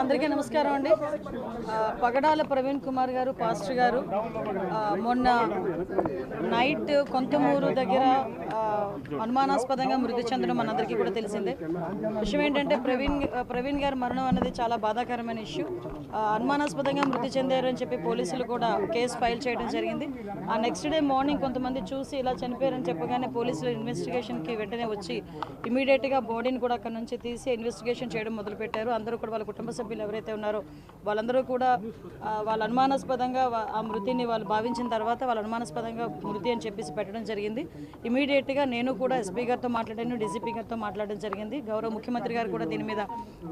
అందరికీ నమస్కారం అండి. పగడాల ప్రవీణ్ కుమార్ గారు పాస్టర్ గారు మొన్న నైట్ కొంతమూరు దగ్గర అనుమానాస్పదంగా మృతి చెందడం మనందరికీ కూడా తెలిసిందే. విషయం ఏంటంటే ప్రవీణ్ ప్రవీణ్ గారి మరణం అనేది చాలా బాధాకరమైన ఇష్యూ. అనుమానాస్పదంగా మృతి చెందారు అని చెప్పి పోలీసులు కూడా కేసు ఫైల్ చేయడం జరిగింది. ఆ నెక్స్ట్ డే మార్నింగ్ కొంతమంది చూసి ఇలా చనిపోయారని చెప్పగానే పోలీసులు ఇన్వెస్టిగేషన్కి వెంటనే వచ్చి ఇమీడియట్గా బాడీని కూడా అక్కడ నుంచి తీసి ఇన్వెస్టిగేషన్ చేయడం మొదలుపెట్టారు. అందరూ కూడా వాళ్ళ కుటుంబ సభ్యులు ఎవరైతే ఉన్నారో వాళ్ళందరూ కూడా వాళ్ళ అనుమానాస్పదంగా ఆ మృతిని వాళ్ళు భావించిన తర్వాత వాళ్ళ అనుమానాస్పదంగా మృతి అని చెప్పేసి పెట్టడం జరిగింది. ఇమీడియట్గా నేను కూడా ఎస్పీ గారితో మాట్లాడాను డీజీపీ గారితో మాట్లాడడం జరిగింది. గౌరవ ముఖ్యమంత్రి గారు కూడా దీని మీద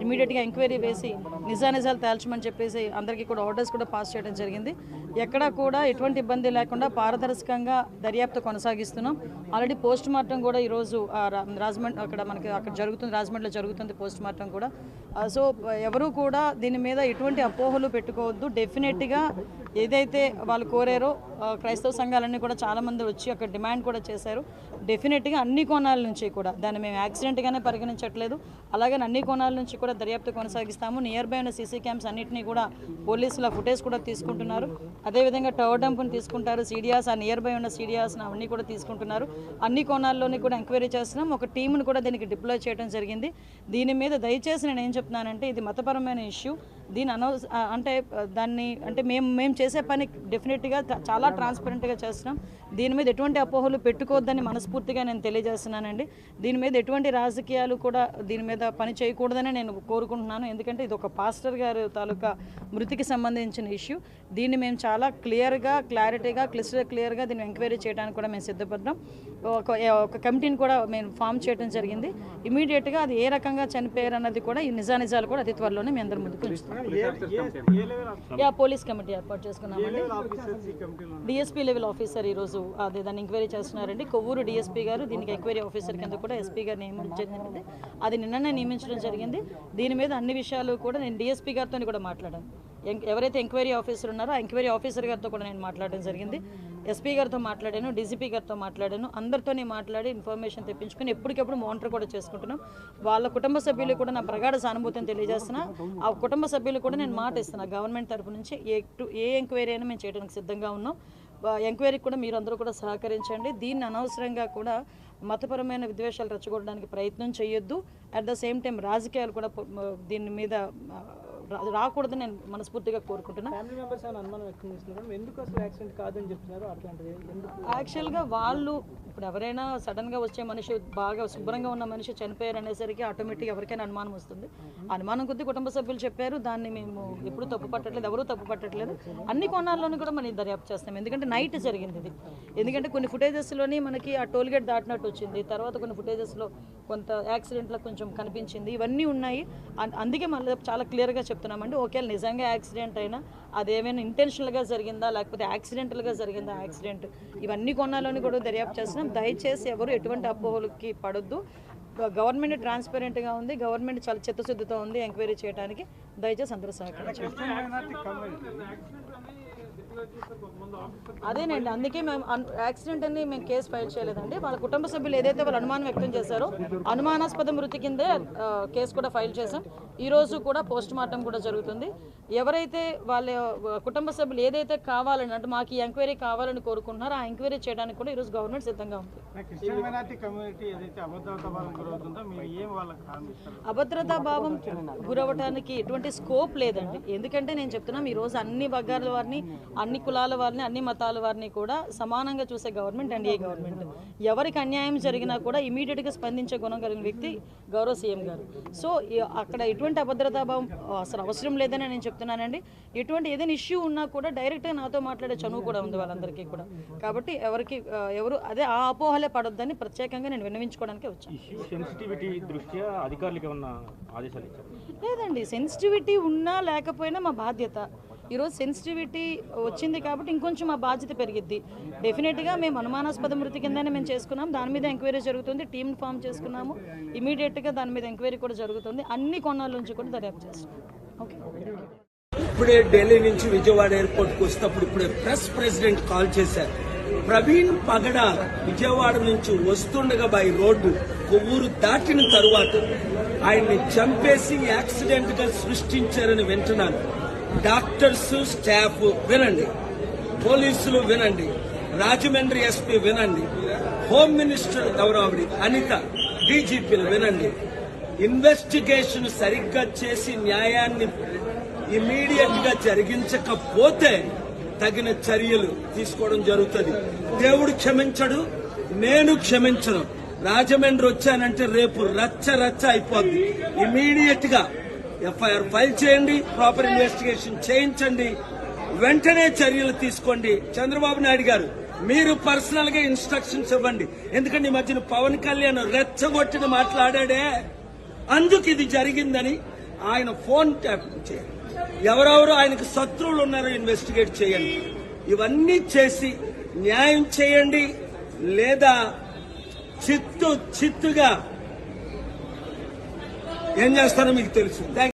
ఇమీడియట్గా ఎంక్వైరీ వేసి నిజానిజాలు తేల్చమని చెప్పేసి అందరికీ కూడా ఆర్డర్స్ కూడా పాస్ చేయడం జరిగింది. ఎక్కడా కూడా ఎటువంటి ఇబ్బంది లేకుండా పారదర్శకంగా దర్యాప్తు కొనసాగిస్తున్నాం. ఆల్రెడీ పోస్ట్ మార్టం కూడా ఈరోజు ఆ, రాజమండ్రి అక్కడ మనకి అక్కడ జరుగుతుంది రాజమండ్రిలో జరుగుతుంది పోస్ట్ మార్టం కూడా. సో ఎవరూ కూడా దీని మీద ఎటువంటి అపోహలు పెట్టుకోవద్దు. డెఫినెట్గా ఏదైతే వాళ్ళు కోరారో క్రైస్తవ సంఘాలన్నీ కూడా చాలామంది వచ్చి అక్కడ డిమాండ్ కూడా చేశారు. డెఫినెట్గా అన్ని కోణాల నుంచి కూడా. దాన్ని మేము యాక్సిడెంట్గానే పరిగణించట్లేదు. అలాగే అన్ని కోణాల నుంచి కూడా దర్యాప్తు కొనసాగిస్తాము. నియర్ బై ఉన్న సీసీ క్యామ్స్ అన్నింటినీ కూడా పోలీసుల ఫుటేజ్ కూడా తీసుకుంటున్నారు. అదేవిధంగా టవర్ డంప్ని తీసుకుంటారు. సీడియాస్ ఆ నియర్ బై ఉన్న సీడియాస్ అవన్నీ కూడా తీసుకుంటున్నారు. అన్ని కోణాల్లోని కూడా ఎంక్వైరీ చేస్తున్నాం. ఒక టీంను కూడా దీనికి డిప్లాయ్ చేయడం జరిగింది. దీని మీద దయచేసి నేను ఏం చెప్తున్నానంటే ఇది మతపరమైన ఇష్యూ దీని అనౌన్స్ అంటే దాన్ని అంటే మేము మేము చేసే పని డెఫినెట్గా చాలా ట్రాన్స్పరెంట్గా చేస్తున్నాం. దీని మీద ఎటువంటి అపోహలు పెట్టుకోవద్దని మనస్ఫూర్తిగా నేను తెలియజేస్తున్నానండి. దీని మీద ఎటువంటి రాజకీయాలు కూడా దీని మీద పని చేయకూడదని నేను కోరుకుంటున్నాను. ఎందుకంటే ఇది ఒక పాస్టర్ గారు తాలూకా మృతికి సంబంధించిన ఇష్యూ. దీన్ని మేము చాలా క్లియర్గా క్లారిటీగా క్లిస్టర్ క్లియర్గా దీన్ని ఎంక్వైరీ చేయడానికి కూడా మేము సిద్ధపడ్డాం. ఒక ఒక కమిటీని కూడా మేము ఫామ్ చేయడం జరిగింది. ఇమీడియట్గా అది ఏ రకంగా చనిపోయారు అన్నది కూడా ఈ నిజానిజాలు కూడా అతి త్వరలోనే మీ అందరి ముందుకు ఉంచుతాం యా పోలీస్ కమిటీ ఏర్పాటు చేసుకున్నామండి డిఎస్పీ లెవెల్ ఆఫీసర్ ఈరోజు అదే దాన్ని ఎంక్వైరీ చేస్తున్నారండి. కొవ్వూరు డిఎస్పీ గారు దీనికి ఎంక్వైరీ ఆఫీసర్ కింద కూడా ఎస్పీ గారు నియమించడం జరిగింది. అది నిన్ననే నియమించడం జరిగింది. దీని మీద అన్ని విషయాలు కూడా నేను డిఎస్పీ గారితో కూడా మాట్లాడాను. ఎవరైతే ఎంక్వైరీ ఆఫీసర్ ఉన్నారో ఆ ఎంక్వైరీ ఆఫీసర్ గారితో కూడా నేను మాట్లాడడం జరిగింది. ఎస్పీ గారితో మాట్లాడాను డీజీపీ గారితో మాట్లాడాను. అందరితోని మాట్లాడి ఇన్ఫర్మేషన్ తెప్పించుకొని ఎప్పటికెప్పుడు మానిటర్ కూడా చేసుకుంటున్నాం. వాళ్ళ కుటుంబ సభ్యులు కూడా నా ప్రగాఢ సానుభూతిని తెలియజేస్తున్నా. ఆ కుటుంబ సభ్యులు కూడా నేను మాట ఇస్తున్నా. గవర్నమెంట్ తరపు నుంచి ఏ టు- ఏ ఎంక్వైరీ అయినా మేము చేయడానికి సిద్ధంగా ఉన్నాం. వా- ఎంక్వైరీకి కూడా మీరు అందరూ కూడా సహకరించండి. దీన్ని అనవసరంగా కూడా మతపరమైన విద్వేషాలు రెచ్చగొట్టడానికి ప్రయత్నం చేయొద్దు. అట్ ద సేమ్ టైం రాజకీయాలు కూడా దీని మీద ఆ, రా- రాకూడదని నేను మనస్ఫూర్తిగా కోరుకుంటున్నా. యాక్చువల్గా వాళ్ళు ఇప్పుడు ఎవరైనా సడన్గా వచ్చే మనిషి బాగా శుభ్రంగా ఉన్న మనిషి చనిపోయారు అనేసరికి ఆటోమేటిక్ ఎవరికైనా అనుమానం వస్తుంది. అనుమానం కొద్ది కుటుంబ సభ్యులు చెప్పారు దాన్ని మేము ఎప్పుడు తప్పు పట్టట్లేదు ఎవరూ తప్పు పట్టట్లేదు. అన్ని కోణాల్లోనూ కూడా మనం దర్యాప్తు చేస్తాం. ఎందుకంటే నైట్ జరిగింది ఇది. ఎందుకంటే కొన్ని ఫుటేజెస్లోని మనకి ఆ టోల్ గేట్ దాటినట్టు వచ్చింది. తర్వాత కొన్ని ఫుటేజెస్లో కొంత యాక్సిడెంట్లో కొంచెం కనిపించింది. ఇవన్నీ ఉన్నాయి. అందుకే మళ్ళీ చాలా క్లియర్గా చెప్తున్నామండి. ఒకవేళ నిజంగా యాక్సిడెంట్ అయినా అదేమైనా ఇంటెన్షనల్గా జరిగిందా లేకపోతే యాక్సిడెంటల్గా జరిగిందా యాక్సిడెంట్? ఇవన్నీ కొన్నాలని కూడా దర్యాప్తు చేస్తున్నాం. దయచేసి ఎవరు ఎటువంటి అపోహలకి పడొద్దు. గవర్నమెంట్ ట్రాన్స్పరెంట్గా ఉంది. గవర్నమెంట్ చాలా చిత్తశుద్ధితో ఉంది ఎంక్వైరీ చేయడానికి దయచేసి అందరూ సహకరించండి. అదేనండి అందుకే మేము యాక్సిడెంట్ అని మేము కేసు ఫైల్ చేయలేదండి. వాళ్ళ కుటుంబ సభ్యులు ఏదైతే వాళ్ళు అనుమానం వ్యక్తం చేశారో అనుమానాస్పద మృతి కిందే కేసు కూడా ఫైల్ చేశాం. ఈ రోజు కూడా పోస్ట్ మార్టం కూడా జరుగుతుంది. ఎవరైతే వాళ్ళ కుటుంబ సభ్యులు ఏదైతే కావాలని అంటే మాకు ఈ ఎంక్వైరీ కావాలని కోరుకుంటున్నారో ఆ ఎంక్వైరీ చేయడానికి కూడా ఈరోజు గవర్నమెంట్ సిద్ధంగా ఉంది. అభద్రతా భావం గురవటానికి ఎటువంటి స్కోప్ లేదండి. ఎందుకంటే నేను చెప్తున్నాం ఈ రోజు అన్ని వర్గాల వారిని అన్ని కులాల వారిని అన్ని మతాల వారిని కూడా సమానంగా చూసే గవర్నమెంట్ అండ్ ఏ గవర్నమెంట్. ఎవరికి అన్యాయం జరిగినా కూడా ఇమీడియట్గా స్పందించే గుణం కలిగిన వ్యక్తి గౌరవ సీఎం గారు. సో అక్కడ ఎటువంటి అభద్రతా భావం అసలు అవసరం లేదని నేను చెప్తున్నానండి. ఎటువంటి ఏదైనా ఇష్యూ ఉన్నా కూడా డైరెక్ట్గా నాతో మాట్లాడే చనువు కూడా ఉంది వాళ్ళందరికీ కూడా. కాబట్టి ఎవరికి ఎవరు అదే ఆ అపోహలే పడొద్దని ప్రత్యేకంగా నేను విన్నవించుకోవడానికి వచ్చాను. లేదండి. సెన్సిటివిటీ ఉన్నా లేకపోయినా మా బాధ్యత. ఈరోజు సెన్సిటివిటీ వచ్చింది కాబట్టి ఇంకొంచెం మా బాధ్యత పెరిగిద్ది. డెఫినెట్గా మేము అనుమానాస్పద మృతి కిందనే మేము చేసుకున్నాం. దాని మీద ఎంక్వైరీ జరుగుతుంది. టీమ్ ఫామ్ చేసుకున్నాము. ఇమీడియట్గా దాని మీద ఎంక్వైరీ కూడా జరుగుతుంది. అన్ని కోణాల నుంచి కూడా దర్యాప్తు చేస్తున్నాం ఓకే ఇప్పుడే ఢిల్లీ నుంచి విజయవాడ ఎయిర్పోర్ట్కి వస్తేప్పుడు ఇప్పుడే ప్రెస్ ప్రెసిడెంట్ కాల్ చేశారు. ప్రవీణ్ పగడ విజయవాడ నుంచి వస్తుండగా బై రోడ్డు కొవ్వూరు దాటిన తరువాత ఆయన్ని చంపేసి యాక్సిడెంట్గా సృష్టించారని వింటున్నాను. డాక్టర్స్ స్టాఫ్ వినండి. పోలీసులు వినండి. రాజమండ్రి ఎస్పీ వినండి. హోమ్ మినిస్టర్ గౌరవడి అనిత డీజీపీలు వినండి. ఇన్వెస్టిగేషన్ సరిగ్గా చేసి న్యాయాన్ని ఇమీడియట్గా జరిగించకపోతే తగిన చర్యలు తీసుకోవడం జరుగుతుంది. దేవుడు క్షమించడు నేను క్షమించను. రాజమండ్రి వచ్చానంటే రేపు రచ్చ రచ్చ అయిపోద్ది. ఇమీడియట్గా ఎఫ్ఐఆర్ ఫైల్ చేయండి ప్రాపర్ ఇన్వెస్టిగేషన్ చేయించండి వెంటనే చర్యలు తీసుకోండి. చంద్రబాబు నాయుడు గారు మీరు పర్సనల్గా ఇన్స్ట్రక్షన్స్ ఇవ్వండి. ఎందుకంటే ఈ మధ్యన పవన్ కళ్యాణ్ రెచ్చగొట్టిన మాట్లాడాడే. అందుకు ఇది జరిగిందని ఆయన ఫోన్ ట్యాప్ చేయండి. ఎవరెవరు ఆయనకు శత్రువులు ఉన్నారో ఇన్వెస్టిగేట్ చేయండి. ఇవన్నీ చేసి న్యాయం చేయండి. లేదా చిత్తు చిత్తుగా ఏం చేస్తారో మీకు తెలుసు.